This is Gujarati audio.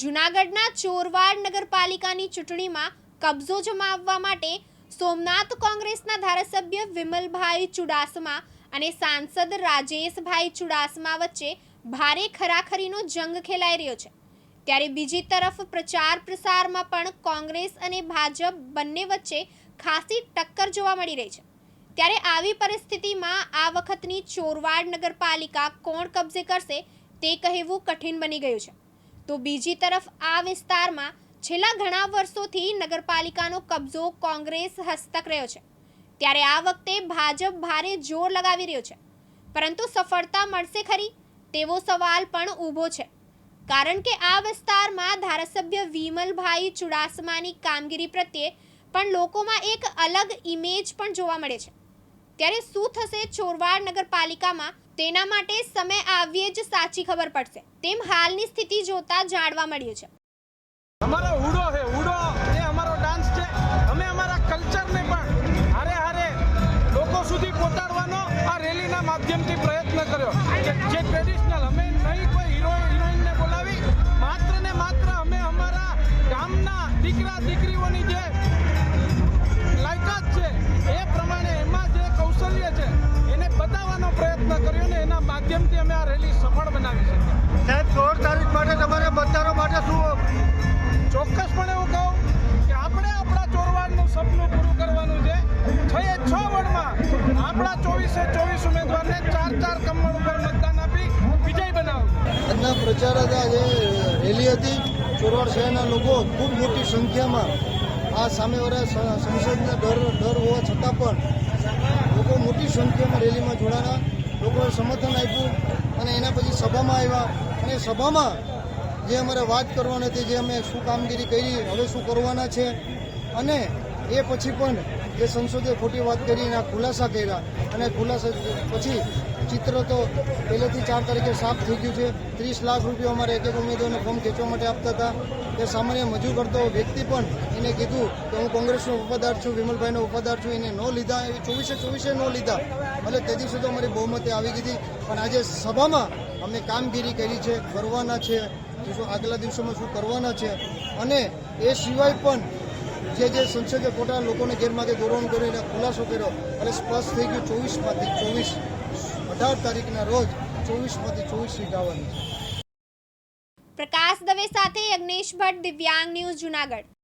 જૂનાગઢના ચોરવાડ નગરપાલિકાની ચૂંટણીમાં કબજો જમાવવા માટે સોમનાથ કોંગ્રેસના ધારાસભ્ય વિમલભાઈ ચુડાસમા અને સાંસદ રાજેશભાઈ ચુડાસમા વચ્ચે ભારે ખરાખરીનો જંગ ખેલાઈ રહ્યો છે. ત્યારે બીજી તરફ પ્રચાર પ્રસારમાં પણ કોંગ્રેસ અને ભાજપ બંને વચ્ચે ખાસી ટક્કર જોવા મળી રહી છે. ત્યારે આવી પરિસ્થિતિમાં આ વખતની ચોરવાડ નગરપાલિકા કોણ કબજે કરશે તે કહેવું કઠિન બની ગયું છે. તો બીજી તરફ આ વિસ્તારમાં છેલ્લા ઘણા વર્ષોથી નગરપાલિકાનો કબજો કોંગ્રેસ હસ્તક રહ્યો છે. ત્યારે આ વખતે ભાજપ ભારે જોર લગાવી રહ્યો છે. પરંતુ સફળતા મળશે ખરી? તેવો સવાલ પણ ઊભો છે. કારણ કે આ વિસ્તારમાં ધારાસભ્ય વિમલભાઈ ચુડાસમાની કામગીરી પ્રત્યે પણ લોકોમાં એક અલગ ઇમેજ પણ જોવા મળે છે. ત્યારે શું થશે ચોરવાડ નગરપાલિકામાં? તેના માટે સમય આવીએ જ સાચી ખબર પડશે. તેમ હાલની સ્થિતિ જોતા જાણવા મળ્યું છે. અમારો હુડો છે હુડો એ અમારો ડાન્સ છે. અમે અમારા કલ્ચરને પણ હારે હારે લોકો સુધી પહોંચાડવાનો આ રેલીના માધ્યમથી પ્રયત્ન કર્યો. જે ટ્રેડિશનલ અમે નહીં કોઈ હીરો હિરોઈનને બોલાવી. માત્ર ને માત્ર અમે અમારા ગામના દીકરા, દીકરીઓની જે એના માધ્યમથી અમે આ રેલી સફળ બનાવી છે. સાહેબ સોળ તારીખ માટે તમારે મતદારો માટે શું ચોક્કસપણે હું કહું કે આપણે આપણા ચોરવાડનું સપનું પૂરું કરવાનું છે. છ એ છ વોર્ડમાં આપણા ચોવીસે ચોવીસ ઉમેદવારને ચાર ચાર કમળ ઉપર મતદાન આપી વિજય બનાવવું આજના પ્રચાર હતા જે રેલી હતી. ચોરવાડ શહેરના લોકો ખૂબ મોટી સંખ્યામાં આ સામેવાળા સંસદના ડર ડર હોવા છતાં પણ લોકો મોટી સંખ્યામાં રેલીમાં જોડાણા. લોકોએ સમર્થન આપ્યું અને એના પછી સભામાં આવ્યા. અને સભામાં જે અમારે વાત કરવાની હતી, જે અમે શું કામગીરી કરી, હવે શું કરવાના છે, અને એ પછી પણ જે સંસદે ખોટી વાત કરી એના ખુલાસા કર્યા અને ખુલાસા પછી ચિત્ર તો પહેલેથી ચાર તારીખે સાફ થઈ ગયું છે. ત્રીસ લાખ રૂપિયા અમારે એક એક ઉમેદવારને ફોર્મ ખેંચવા માટે આપતા હતા. એ સામાન્ય મજૂર કરતો વ્યક્તિ પણ એને કીધું કે હું કોંગ્રેસનો વફાદાર છું, વિમલભાઈનો વફાદાર છું, એને ન લીધા, એ ચોવીસે ચોવીસે ન લીધા. ભલે તે દિવસે તો અમારી બહુમતી આવી ગઈ પણ આજે સભામાં અમે કામગીરી કરી છે, કરવાના છે. આગલા દિવસોમાં શું કરવાના છે. અને એ સિવાય પણ જે જે સંસદીય કોટા લોકોને ગેરમાર્ગે દોરવાનું કરીને ખુલાસો કર્યો અને સ્પષ્ટ થઈ ગયું ચોવીસમાંથી ચોવીસ. અઢાર તારીખના રોજ ચોવીસમાંથી ચોવીસ સીટ આવવાની છે. પ્રકાશ દવે સાથે અગ્નેશ ભટ્ટ દિવ્યાંગ ન્યૂઝ જુનાગઢ.